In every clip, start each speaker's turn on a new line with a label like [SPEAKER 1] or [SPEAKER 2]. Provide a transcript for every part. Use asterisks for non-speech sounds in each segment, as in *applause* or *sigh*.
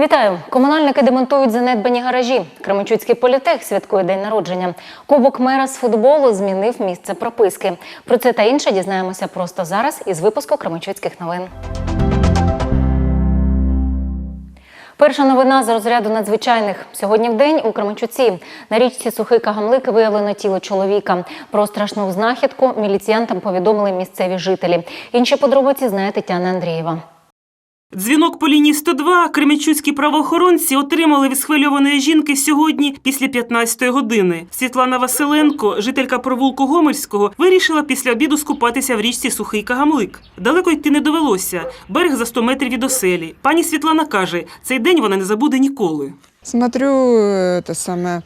[SPEAKER 1] Вітаю! Комунальники демонтують занедбані гаражі. Кременчуцький політех святкує день народження. Кубок мера з футболу змінив місце прописки. Про це та інше дізнаємося просто зараз із випуску Кременчуцьких новин. Перша новина з розряду надзвичайних. Сьогодні в день у Кременчуці на річці Сухий Кагамлик виявлено тіло чоловіка. Про страшну знахідку міліціянтам повідомили місцеві жителі. Інші подробиці знає Тетяна Андрієва.
[SPEAKER 2] Дзвінок по лінії 102 кременчуцькі правоохоронці отримали від схвильованої жінки сьогодні після 15-ї години. Світлана Василенко, жителька провулку Гомельського, вирішила після обіду скупатися в річці Сухий Кагамлик. Далеко йти не довелося. Берег за 100 метрів від оселі. Пані Світлана каже, цей день вона не забуде ніколи.
[SPEAKER 3] Смотрю, это самое,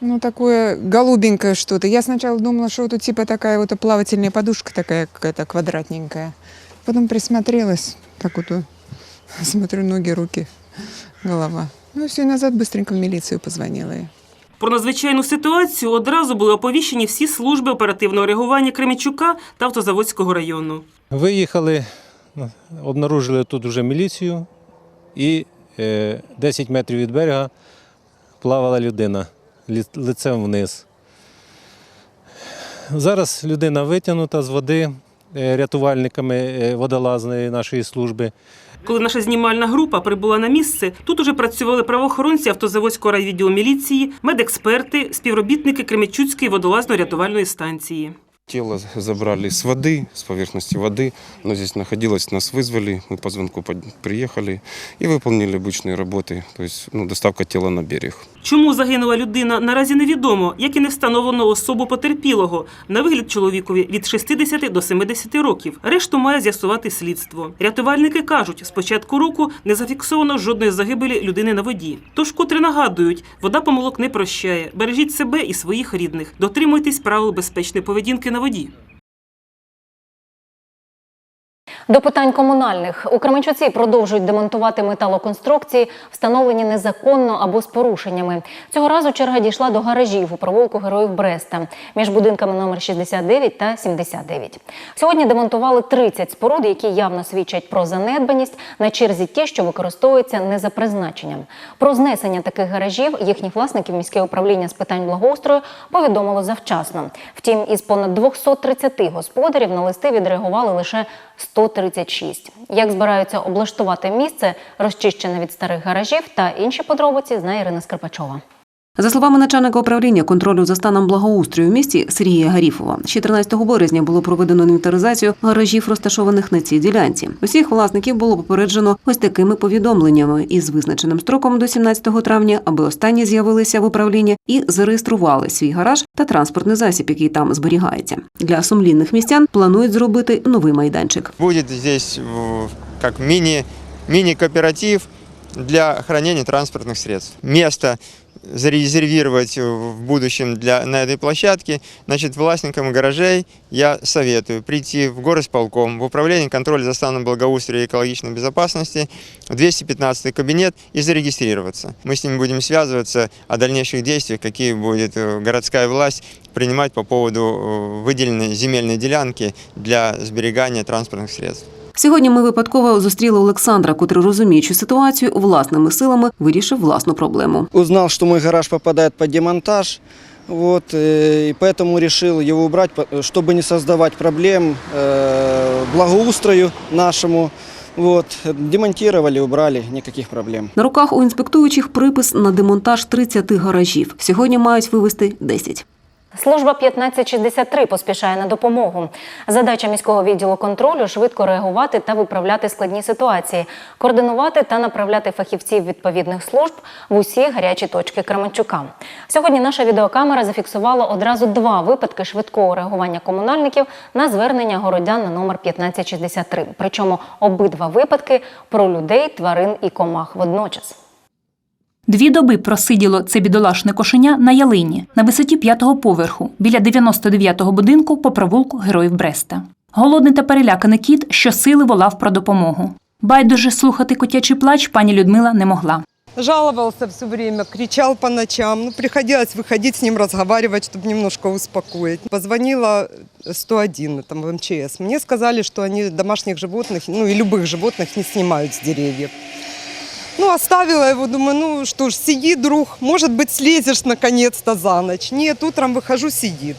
[SPEAKER 3] ну, такое голубенькое что-то. Я сначала думала, что это типа такая вот плавательная подушка такая какая-то квадратненькая. Потом присмотрелась, так вот, э, *laughs* смотрю, ноги, руки, голова. Ну, все, и назад быстренько в милицию позвонила я.
[SPEAKER 2] Про надзвичайну ситуацію одразу були оповіщені всі служби оперативного реагування Кременчука та Автозаводського району.
[SPEAKER 4] Виїхали, обнаружили тут вже міліцію і е, 10 метрів від берега плавала людина лицем вниз. Зараз людина витягнута з води е, рятувальниками е, водолазної нашої служби.
[SPEAKER 2] Коли наша знімальна група прибула на місце, тут уже працювали правоохоронці автозаводського райвідділу міліції, медексперти, співробітники Кремечуцької водолазно-рятувальної станції.
[SPEAKER 5] Тело забрали с воды, с поверхности воды. Оно здесь находилось, нас вызвали, мы по звонку под- приехали и выполнили обычные работы, то есть ну, доставка тела на берег.
[SPEAKER 2] Чому загинула людина, наразі невідомо, як і не встановлено особу потерпілого. На вигляд чоловікові від 60 до 70 років. Решту має з'ясувати слідство. Рятувальники кажуть, з початку року не зафіксовано жодної загибелі людини на воді. Тож котре нагадують, вода помилок не прощає. Бережіть себе і своїх рідних. Дотримуйтесь правил безпечної поведінки на воді.
[SPEAKER 1] До питань комунальних у Кременчуці продовжують демонтувати металоконструкції, встановлені незаконно або з порушеннями. Цього разу черга дійшла до гаражів у провулку Героїв Бреста між будинками номер 69 та 79. Сьогодні демонтували 30 споруд, які явно свідчать про занедбаність на черзі ті, що використовуються не за призначенням. Про знесення таких гаражів їхніх власників міське управління з питань благоустрою повідомило завчасно. Втім, із понад 230 господарів на листи відреагували лише 136. Як збираються облаштувати місце, розчищене від старих гаражів та інші подробиці, знає Ірина Скрипачова.
[SPEAKER 6] За словами начальника управління контролю за станом благоустрою в місті Сергія Гаріфова, ще 13 березня було проведено інвентаризацію гаражів, розташованих на цій ділянці. Усіх власників було попереджено ось такими повідомленнями із визначеним строком до 17 травня, аби останні з'явилися в управлінні і зареєстрували свій гараж та транспортний засіб, який там зберігається. Для сумлінних містян планують зробити новий майданчик.
[SPEAKER 7] Здесь э, как мини, мини-кооператив для хранения транспортных средств. Место зарезервировать в будущем для, на этой площадке. Значит, властникам гаражей я советую прийти в горосполком, в управление контроля за станом благоустрия и экологичной безопасности, в 215 кабинет и зарегистрироваться. Мы с ними будем связываться о дальнейших действиях, какие будет э, городская власть принимать по поводу э, выделенной земельной делянки для сберегания транспортных средств.
[SPEAKER 6] Сьогодні ми випадково зустріли Олександра, котрий, розуміючи ситуацію, власними силами вирішив власну проблему.
[SPEAKER 8] узнал, что мой гараж попадает под демонтаж, вот, э, и поэтому решил его убрать, по- чтобы не создавать проблем э, благоустрою нашему. Вот, демонтировали, убрали, никаких проблем.
[SPEAKER 6] На руках у інспектуючих припис на демонтаж 30 гаражів. Сьогодні мають вивезти 10.
[SPEAKER 1] Служба 1563 поспішає на допомогу. Задача міського відділу контролю швидко реагувати та виправляти складні ситуації, координувати та направляти фахівців відповідних служб в усі гарячі точки Кременчука. Сьогодні наша відеокамера зафіксувала одразу два випадки швидкого реагування комунальників на звернення городян на номер 1563. Причому обидва випадки про людей, тварин і комах водночас.
[SPEAKER 9] Дві доби просиділо це бідолашне кошеня на ялині на висоті п'ятого поверху біля 99-го будинку по провулку Героїв Бреста. Голодний та переляканий кіт щосили волав про допомогу. Байдуже слухати котячий плач пані Людмила не могла.
[SPEAKER 10] жаловался все время, кричал по ночам. Ну, приходилось выходить с ним, разговаривать, чтобы немножко успокоить. Позвонила 101, там, в МЧС. Мне сказали, что они домашних животных, ну и любых животных не снимают с деревьев. Ну, оставила его, думаю, ну что ж, сиди, друг, может быть, слезешь наконец-то за ночь. Нет, утром выхожу, сидит.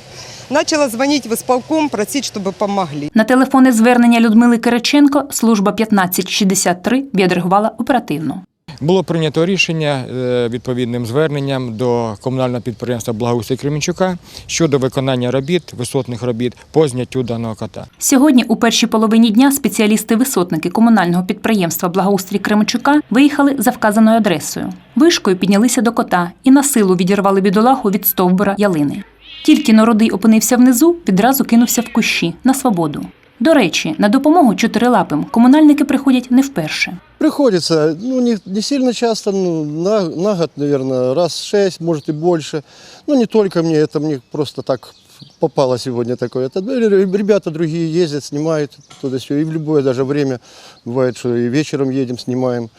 [SPEAKER 10] Начала звонить в исполком, просить, чтобы помогли.
[SPEAKER 9] На телефонне звернення Людмили Кириченко служба 1563 відреагувала оперативно.
[SPEAKER 11] Було прийнято рішення е, відповідним зверненням до комунального підприємства Благоустрій Кременчука щодо виконання робіт, висотних робіт по зняттю даного кота.
[SPEAKER 9] Сьогодні, у першій половині дня, спеціалісти-висотники комунального підприємства Благоустрій Кременчука виїхали за вказаною адресою. Вишкою піднялися до кота і на силу відірвали бідолаху від стовбура ялини. Тільки нородий опинився внизу, відразу кинувся в кущі на свободу. До речі, на допомогу чотирилапим комунальники приходять не вперше.
[SPEAKER 12] Приходится, ну, не, не сильно часто, ну, на, на год, наверное, раз шесть, может и больше. Ну, не только мне, это мне просто так попало сегодня такое. Это ну, ре- ребята другие ездят, снимают туда все. И в любое даже время бывает, что и вечером едем, снимаем.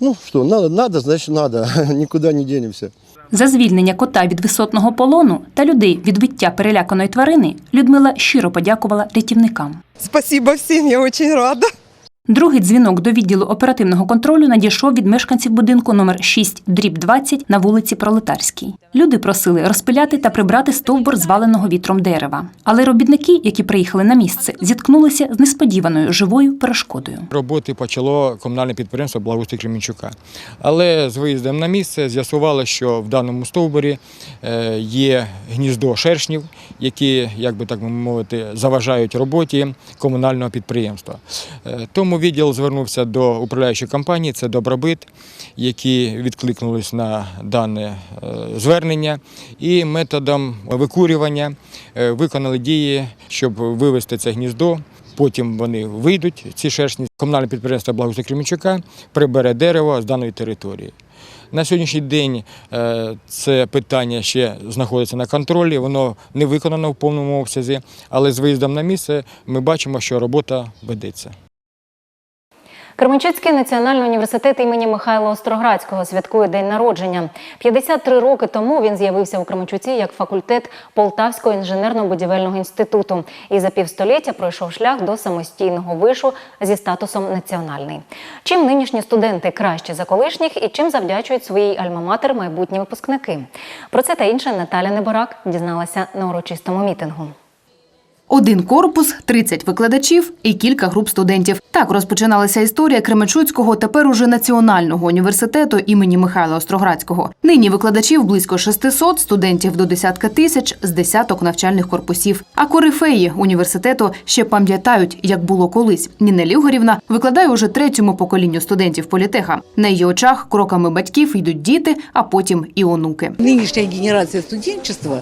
[SPEAKER 12] Ну что, надо, надо, значит надо, *laughs* никуда не денемся.
[SPEAKER 9] За звільнення кота від висотного полону та людей від виття переляканої тварини Людмила щиро подякувала рятівникам.
[SPEAKER 10] Спасибо всем, я очень рада.
[SPEAKER 9] Другий дзвінок до відділу оперативного контролю надійшов від мешканців будинку номер 6 дріб 20 на вулиці Пролетарській. Люди просили розпиляти та прибрати стовбур зваленого вітром дерева. Але робітники, які приїхали на місце, зіткнулися з несподіваною живою перешкодою.
[SPEAKER 11] Роботи почало комунальне підприємство Благоустрій Кременчука. Але з виїздом на місце з'ясувало, що в даному стовбурі е, є гніздо шершнів, які, як би так мовити, заважають роботі комунального підприємства. Е, Відділ звернувся до управляючої компанії, це Добробит, які відкликнулись на дане е, звернення і методом викурювання е, виконали дії, щоб вивести це гніздо. Потім вони вийдуть, ці шершні. Комунальне підприємство Благоустрій Кременчука прибере дерево з даної території. На сьогоднішній день е, це питання ще знаходиться на контролі, воно не виконано в повному обсязі, але з виїздом на місце ми бачимо, що робота ведеться.
[SPEAKER 1] Кременчуцький національний університет імені Михайла Остроградського святкує день народження. 53 роки тому він з'явився у Кременчуці як факультет Полтавського інженерно-будівельного інституту і за півстоліття пройшов шлях до самостійного вишу зі статусом національний. Чим нинішні студенти краще за колишніх і чим завдячують своїй альма-матер майбутні випускники? Про це та інше Наталя Неборак дізналася на урочистому мітингу.
[SPEAKER 13] Один корпус, 30 викладачів і кілька груп студентів. Так розпочиналася історія Кременчуцького, тепер уже національного університету імені Михайла Остроградського. Нині викладачів близько 600, студентів до десятка тисяч з десяток навчальних корпусів. А корифеї університету ще пам'ятають, як було колись. Нінель Ігорівна викладає уже третьому поколінню студентів політеха. На її очах кроками батьків йдуть діти, а потім і онуки.
[SPEAKER 14] Нынешняя генерация студенчества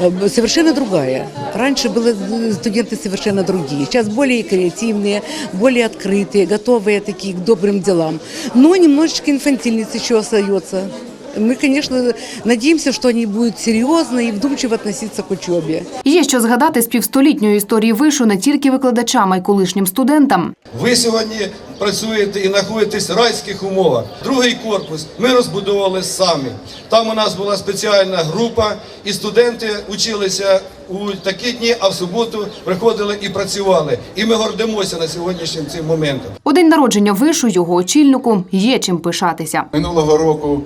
[SPEAKER 14] э, совершенно другая. Раньше были э, студенты совершенно другие. Сейчас более креативные, более открытые, готовые такие к добрым делам. Но немножечко инфантильниц еще остается. Мы, конечно, надеемся, что они будут серьезно и вдумчиво относиться к учебе.
[SPEAKER 13] Є що згадати з півстолітньої історії вишу не тільки викладачам, а й колишнім студентам.
[SPEAKER 15] Ви сьогодні працюєте і знаходитесь в райських умовах. Другий корпус ми розбудовували самі. Там у нас була спеціальна група, і студенти училися у такі дні, а в суботу приходили і працювали. І ми гордимося на сьогоднішнім цим моментом.
[SPEAKER 13] У день народження вишу його очільнику є чим пишатися.
[SPEAKER 16] Минулого року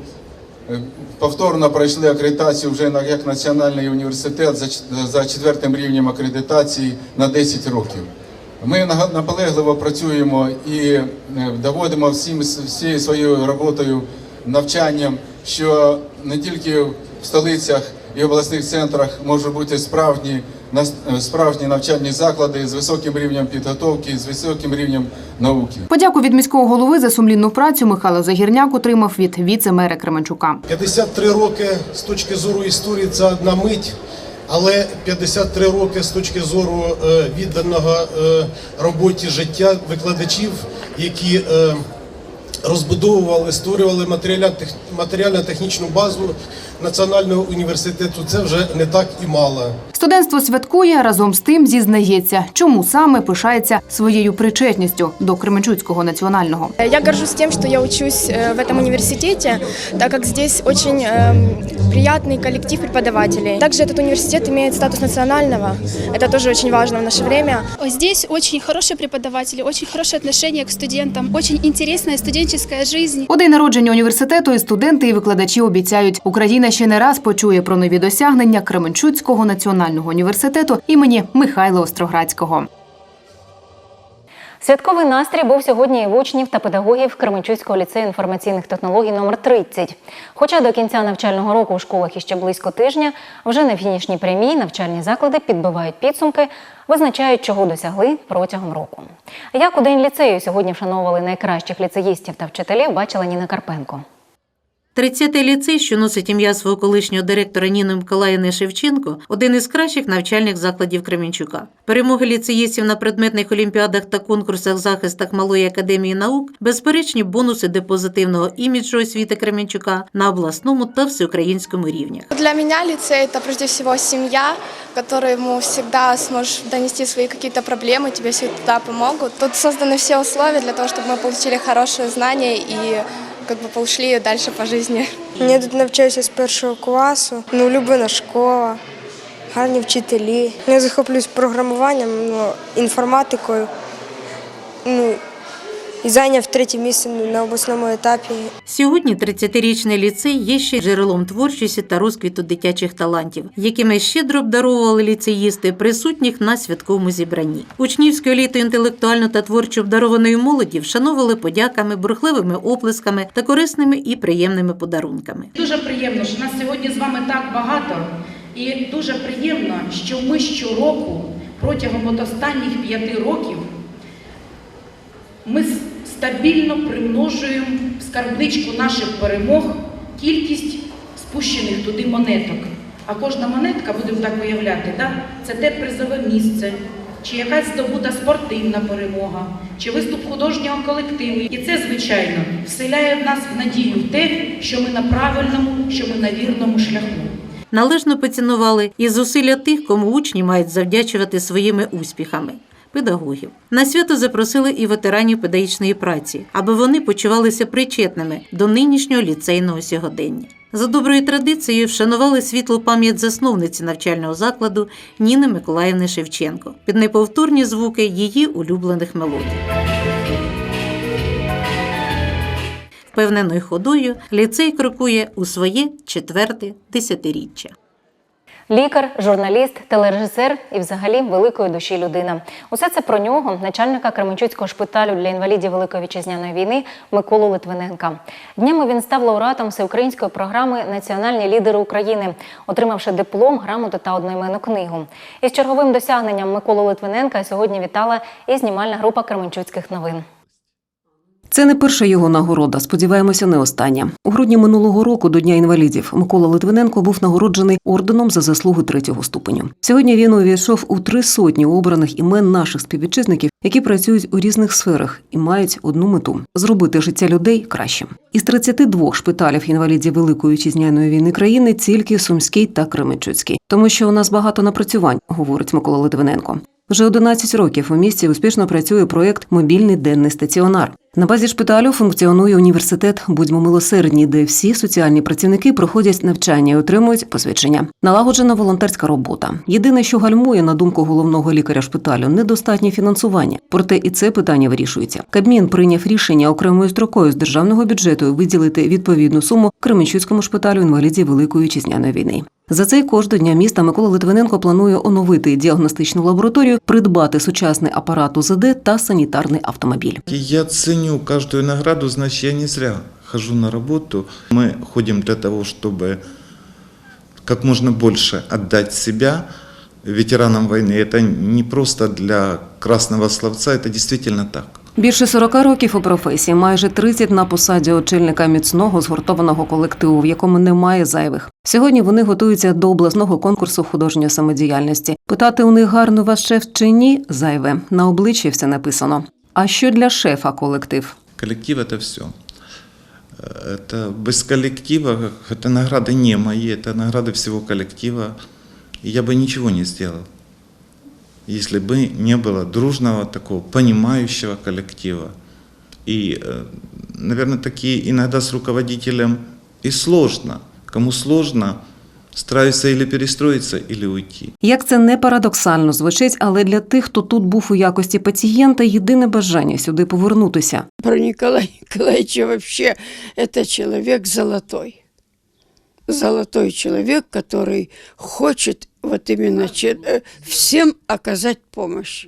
[SPEAKER 16] повторно пройшли акредитацію вже на- як національний університет за четвертим рівнем акредитації на 10 років. Ми наполегливо працюємо і е, доводимо всім всією своєю роботою, навчанням, що не тільки в столицях і обласних центрах можуть бути справжні нас- е, справжні навчальні заклади з високим рівнем підготовки, з високим рівнем науки.
[SPEAKER 13] Подяку від міського голови за сумлінну працю Михайло Загірняк отримав від віце-мера Кременчука.
[SPEAKER 17] 53 роки з точки зору історії це одна мить, але 53 роки з точки зору е, відданого е, роботі життя викладачів, які розбудовували, створювали матеріально- матеріально-технічну базу національного університету. Це вже не так і мало.
[SPEAKER 13] Студентство святкує разом з тим зізнається, чому саме пишається своєю причетністю до Кременчуцького національного.
[SPEAKER 18] Я горжусь тем, что я учусь э, в этом университете, так как здесь очень эм, приятный коллектив преподавателей. Также этот университет имеет статус национального. Это тоже очень важно в наше время.
[SPEAKER 19] Здесь очень хорошие преподаватели, очень хорошее отношение к студентам, очень интересная студенческая жизнь.
[SPEAKER 13] У день народження університету і студенти і викладачі обіцяють, Україна ще не раз почує про нові досягнення Кременчуцького національного університету імені Михайла Остроградського.
[SPEAKER 1] Святковий настрій був сьогодні і в учнів та педагогів Кременчуцького ліцею інформаційних технологій номер 30. Хоча до кінця навчального року у школах іще близько тижня, вже на фінішній прямій навчальні заклади підбивають підсумки, визначають, чого досягли протягом року. Як у день ліцею сьогодні вшановували найкращих ліцеїстів та вчителів, бачила Ніна Карпенко.
[SPEAKER 20] 30-й ліцей, що носить ім'я свого колишнього директора Ніни Миколаївни Шевченко, один із кращих навчальних закладів Кременчука. Перемоги ліцеїстів на предметних олімпіадах та конкурсах захистах Малої академії наук безперечні бонуси до позитивного іміджу освіти Кременчука на обласному та всеукраїнському рівнях.
[SPEAKER 18] Для меня лицей – это прежде всего семья, которому всегда сможешь донести свои какие-то проблемы, тебе всегда помогут. Тут созданы все условия для того, чтобы мы получили хорошие знания и как бы пошли дальше по жизни.
[SPEAKER 21] Я тут навчаюся з першого класу, ну, любина школа, гарні вчителі. Я захоплююсь програмуванням, ну, інформатикою. Ну, і зайняв третє місце на обласному етапі.
[SPEAKER 20] Сьогодні 30-річний ліцей є ще джерелом творчості та розквіту дитячих талантів, якими щедро обдаровували ліцеїсти, присутніх на святковому зібранні. Учнівську еліту інтелектуально та творчо обдарованої молоді вшановували подяками, бурхливими оплесками та корисними і приємними подарунками.
[SPEAKER 22] Дуже приємно, що нас сьогодні з вами так багато, і дуже приємно, що ми щороку протягом от останніх п'яти років ми стабільно примножуємо в скарбничку наших перемог кількість спущених туди монеток. А кожна монетка, будемо так виявляти, да, це те призове місце, чи якась здобута спортивна перемога, чи виступ художнього колективу. І це, звичайно, вселяє в нас надію в те, що ми на правильному, що ми на вірному шляху.
[SPEAKER 20] Належно поцінували і зусилля тих, кому учні мають завдячувати своїми успіхами. Педагогів на свято запросили і ветеранів педагогічної праці, аби вони почувалися причетними до нинішнього ліцейного сьогодення. За доброю традицією вшанували світлу пам'ять засновниці навчального закладу Ніни Миколаївни Шевченко під неповторні звуки її улюблених мелодій. Впевненою ходою ліцей крокує у своє четверте десятиріччя.
[SPEAKER 1] Лікар, журналіст, телережисер і взагалі великої душі людина. Усе це про нього, начальника Кременчуцького шпиталю для інвалідів Великої вітчизняної війни Миколу Литвиненка. Днями він став лауреатом всеукраїнської програми Національні лідери України, отримавши диплом, грамоту та одноіменну книгу. Із черговим досягненням Миколу Литвиненка сьогодні вітала і знімальна група Кременчуцьких новин.
[SPEAKER 6] Це не перша його нагорода. Сподіваємося, не остання. У грудні минулого року до Дня інвалідів Микола Литвиненко був нагороджений орденом за заслуги третього ступеню. Сьогодні він увійшов у три сотні обраних імен наших співвітчизників, які працюють у різних сферах і мають одну мету зробити життя людей кращим. Із 32 шпиталів інвалідів Великої вітчизняної війни країни тільки Сумський та Кременчуцький, тому що у нас багато напрацювань, говорить Микола Литвиненко. Вже 11 років у місті успішно працює проєкт Мобільний денний стаціонар. На базі шпиталю функціонує університет Будьмо милосердні, де всі соціальні працівники проходять навчання і отримують посвідчення. Налагоджена волонтерська робота. Єдине, що гальмує, на думку головного лікаря шпиталю, недостатнє фінансування. Проте і це питання вирішується. Кабмін прийняв рішення окремою строкою з державного бюджету виділити відповідну суму Кременчуцькому шпиталю інвалідів Великої вітчизняної війни. За цей кошт до Дня міста Микола Литвиненко планує оновити діагностичну лабораторію, придбати сучасний апарат УЗД та санітарний автомобіль.
[SPEAKER 23] Я ценю каждую награду, значит, я не зря хожу на работу. Мы ходим для того, чтобы как можно больше отдать себя ветеранам войны. Это не просто для красного словца, это действительно так.
[SPEAKER 6] Більше 40 років у професії, майже 30 на посаді очільника міцного згуртованого колективу, в якому немає зайвих. Сьогодні вони готуються до обласного конкурсу художньої самодіяльності. Питати у них гарно ваш шеф чи ні зайве. На обличчі все написано. А що для шефа колектив?
[SPEAKER 23] Коллектив – это все. Это без коллектива, это награды не мои, это награды всего коллектива. и я бы ничего не сделал, если бы не было дружного такого понимающего коллектива. И, э, наверное, такие иногда с руководителем и сложно. Кому сложно, стараются или перестроиться, или уйти.
[SPEAKER 6] Як це не парадоксально звучить, але для тих, хто тут був у якості пацієнта, єдине бажання сюди повернутися.
[SPEAKER 24] Про Николая Николаевича вообще это человек золотой. Золотой человек, который хочет вот именно че- э, всем оказать помощь.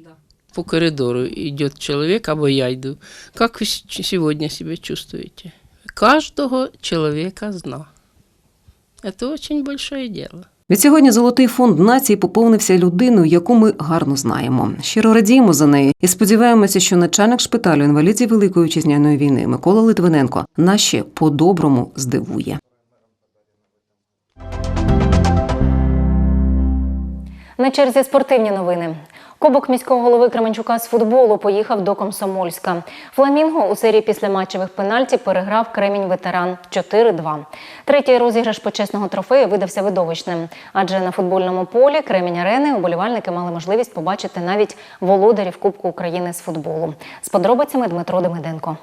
[SPEAKER 25] По коридору идет человек, або я иду. Как вы с- сегодня себя чувствуете? Каждого человека зна. Это очень большое від
[SPEAKER 6] Відсьогодні золотий фонд нації поповнився людиною, яку ми гарно знаємо. Щиро радіємо за неї і сподіваємося, що начальник шпиталю інвалідів Великої вітчизняної війни Микола Литвиненко нас по-доброму здивує.
[SPEAKER 1] На черзі спортивні новини. Кубок міського голови Кременчука з футболу поїхав до Комсомольська. Фламінго у серії післяматчевих пенальті переграв Кремінь ветеран 4-2. Третій розіграш почесного трофею видався видовищним, адже на футбольному полі Кремінь арени уболівальники мали можливість побачити навіть володарів Кубку України з футболу. З подробицями Дмитро Демиденко.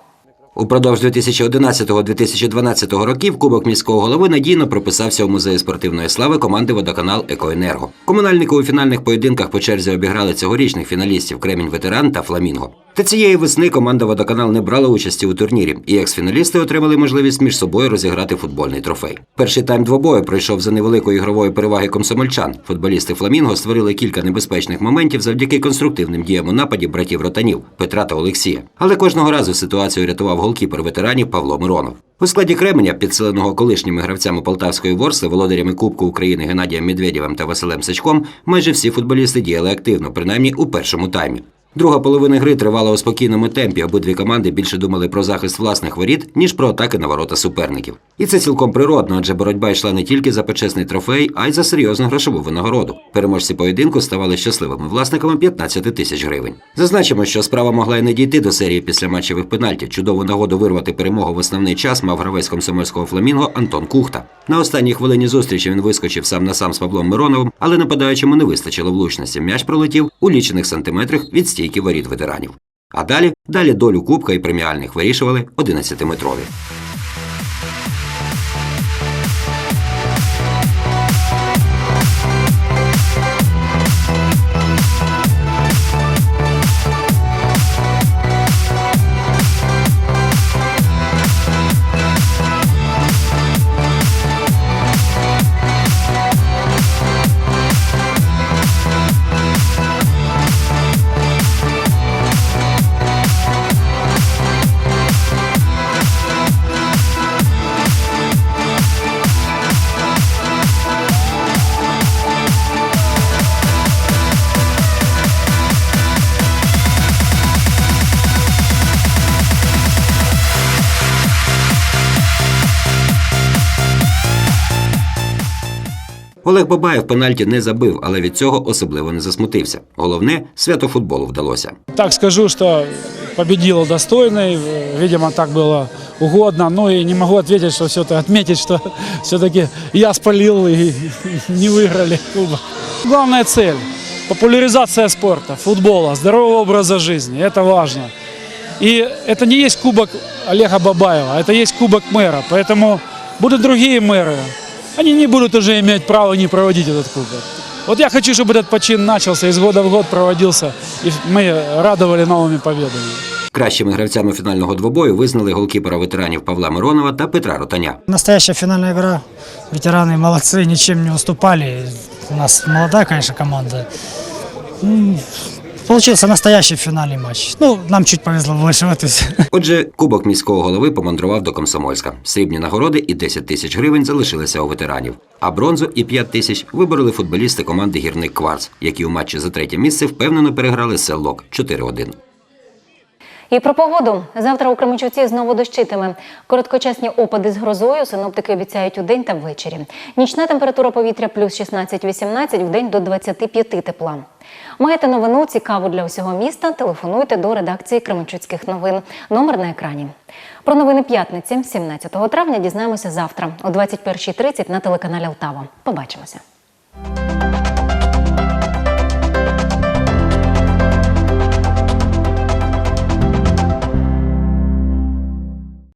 [SPEAKER 26] Упродовж 2011-2012 років Кубок міського голови надійно прописався у музеї спортивної слави команди Водоканал Екоенерго. Комунальники у фінальних поєдинках по черзі обіграли цьогорічних фіналістів Кремінь Ветеран та Фламінго. Та цієї весни команда Водоканал не брала участі у турнірі, і екс-фіналісти отримали можливість між собою розіграти футбольний трофей. Перший тайм двобою пройшов за невеликої ігрової переваги комсомольчан. Футболісти Фламінго створили кілька небезпечних моментів завдяки конструктивним діям у нападі братів Ротанів Петра та Олексія. Але кожного разу ситуацію рятував голкіпер ветеранів Павло Миронов. У складі Кременя, підсиленого колишніми гравцями Полтавської ворсли, володарями Кубку України Геннадієм Медведєвим та Василем Сачком, майже всі футболісти діяли активно, принаймні у першому таймі. Друга половина гри тривала у спокійному темпі. Обидві команди більше думали про захист власних воріт, ніж про атаки на ворота суперників. І це цілком природно, адже боротьба йшла не тільки за почесний трофей, а й за серйозну грошову винагороду. Переможці поєдинку ставали щасливими власниками 15 тисяч гривень. Зазначимо, що справа могла й не дійти до серії після матчевих пенальтів. Чудову нагоду вирвати перемогу в основний час мав гравець комсомольського фламінго Антон Кухта. На останній хвилині зустрічі він вискочив сам на сам з Павлом Мироновим, але нападаючому не вистачило влучності. М'яч пролетів у лічених сантиметрах від стійки воріт ветеранів. А далі, далі долю кубка і преміальних вирішували 11-метрові. Олег Бабаєв пенальті не забив, але від цього особливо не засмутився. Головне, свято футболу вдалося.
[SPEAKER 27] Так скажу, что победил достойный, видимо, так было угодно. Ну и не могу ответить, что все-таки отметить, что все-таки я спалил и не выиграли кубок. Главная цель – популяризация спорта, футбола, здорового образа жизни. Это важно. И это не есть кубок Олега Бабаева, это есть кубок мэра. Поэтому будут другие мэры. Они не будут уже иметь права не проводить этот кубок. Вот я хочу, чтобы этот почин начался, из года в год проводился, и мы радовали новыми победами.
[SPEAKER 26] Кращими гравцями фінального двобою визнали голкіпера ветеранів Павла Миронова та Петра Ротаня.
[SPEAKER 28] Настоящая финальная игра. Ветераны молодцы, ничем не уступали. У нас молодая, конечно, команда. М, Получился настоящий фінальний матч. Ну, нам чуть повезло вишиватися.
[SPEAKER 26] Отже, кубок міського голови помандрував до Комсомольська. Срібні нагороди і 10 тисяч гривень залишилися у ветеранів. А бронзу і 5 тисяч вибороли футболісти команди Гірник Кварц, які у матчі за третє місце впевнено переграли селок 4-1.
[SPEAKER 1] І про погоду. Завтра у Кременчуці знову дощитиме. Короткочасні опади з грозою синоптики обіцяють у день та ввечері. Нічна температура повітря плюс 16-18, в день до 25 тепла. Маєте новину цікаву для усього міста? Телефонуйте до редакції Кременчуцьких новин. Номер на екрані. Про новини п'ятниці, 17 травня, дізнаємося завтра о 21.30 на телеканалі Алтава. Побачимося.